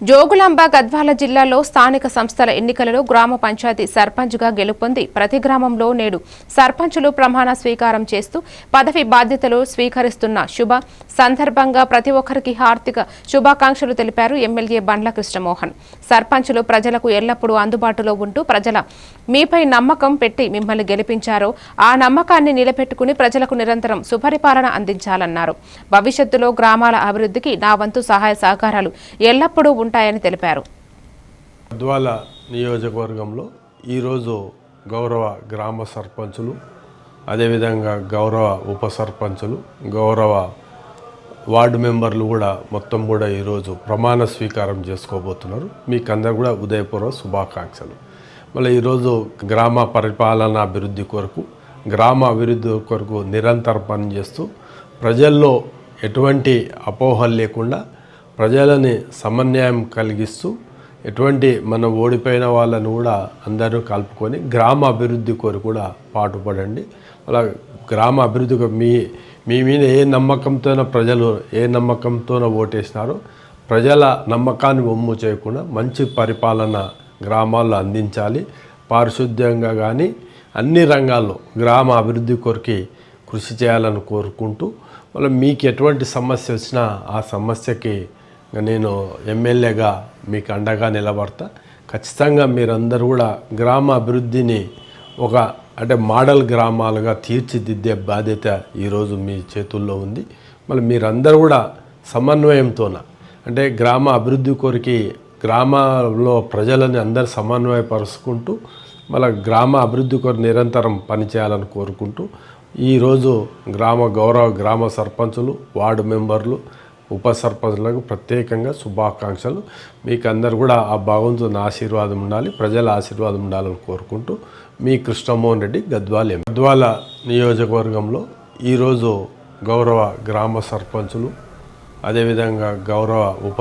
జోగులాంబ గద్వాల జిల్లాలో స్థానిక సంస్థల ఎన్నికలలో గ్రామ పంచాయతీ సర్పంచ్గా గెలుపొంది ప్రతి గ్రామంలో నేడు సర్పంచులు ప్రమాణ స్వీకారం చేస్తూ పదవి బాధ్యతలు స్వీకరిస్తున్న శుభ సందర్భంగా ప్రతి ఒక్కరికి హార్దిక శుభాకాంక్షలు తెలిపారు ఎమ్మెల్యే బండ్ల కృష్ణమోహన్. సర్పంచులు ప్రజలకు ఎల్లప్పుడూ అందుబాటులో ఉంటూ ప్రజల మీపై నమ్మకం పెట్టి మిమ్మల్ని గెలిపించారో. ఆ నమ్మకాన్ని నిలబెట్టుకుని ప్రజలకు నిరంతరం సుపరిపాలన అందించాలన్నారు. భవిష్యత్తులో గ్రామాల అభివృద్ధికి నా వంతు సహాయ సహకారాలు ఎల్లప్పుడూ ఉంటాయని తెలిపారు. గద్వాల నియోజకవర్గంలో ఈరోజు గౌరవ గ్రామ సర్పంచులు అదేవిధంగా గౌరవ ఉప సర్పంచులు గౌరవ వార్డు మెంబర్లు కూడా మొత్తం కూడా ఈరోజు ప్రమాణ స్వీకారం చేసుకోబోతున్నారు. మీకు అందరు కూడా ఉదయపూర్వ శుభాకాంక్షలు. మళ్ళీ ఈరోజు గ్రామ పరిపాలన అభివృద్ధి కొరకు గ్రామ అభివృద్ధి కొరకు నిరంతర పనిచేస్తూ ప్రజల్లో ఎటువంటి అపోహలు లేకుండా ప్రజలని సమన్వయం కలిగిస్తూ ఎటువంటి మన ఓడిపోయిన వాళ్ళను కూడా అందరూ కలుపుకొని గ్రామ అభివృద్ధి కోరు కూడా పాటుపడండి. అలా గ్రామ అభివృద్ధి మీ మీ మీద ఏ నమ్మకంతోన ప్రజలు ఏ నమ్మకంతోన ఓటేసినారో ప్రజల నమ్మకాన్ని ఒమ్ము చేయకుండా మంచి పరిపాలన గ్రామాల్లో అందించాలి. పారిశుద్ధ్యంగా కానీ అన్ని రంగాల్లో గ్రామ అభివృద్ధి కొరకి కృషి చేయాలని కోరుకుంటూ మళ్ళీ మీకు ఎటువంటి సమస్య వచ్చినా ఆ సమస్యకి నేను ఎమ్మెల్యేగా మీకు అండగా నిలబడతా. ఖచ్చితంగా మీరందరూ కూడా గ్రామ అభివృద్ధిని ఒక అంటే మోడల్ గ్రామాలుగా తీర్చిదిద్దే బాధ్యత ఈరోజు మీ చేతుల్లో ఉంది. మళ్ళీ మీరందరూ కూడా సమన్వయంతోన? అంటే గ్రామ అభివృద్ధి కొరికి గ్రామంలో ప్రజలని అందరు సమన్వయపరుచుకుంటూ మళ్ళీ గ్రామ అభివృద్ధి కొరకు నిరంతరం పనిచేయాలని కోరుకుంటూ ఈరోజు గ్రామ గౌరవ గ్రామ సర్పంచులు వార్డు మెంబర్లు ఉప సర్పంచులకు ప్రత్యేకంగా శుభాకాంక్షలు. మీకు అందరు కూడా ఆ భగవంతుని ఆశీర్వాదం ఉండాలి ప్రజల ఆశీర్వాదం ఉండాలని కోరుకుంటూ మీ కృష్ణమోహన్ రెడ్డి గద్వాల గద్వాల నియోజకవర్గంలో ఈరోజు గౌరవ గ్రామ సర్పంచులు అదేవిధంగా గౌరవ ఉప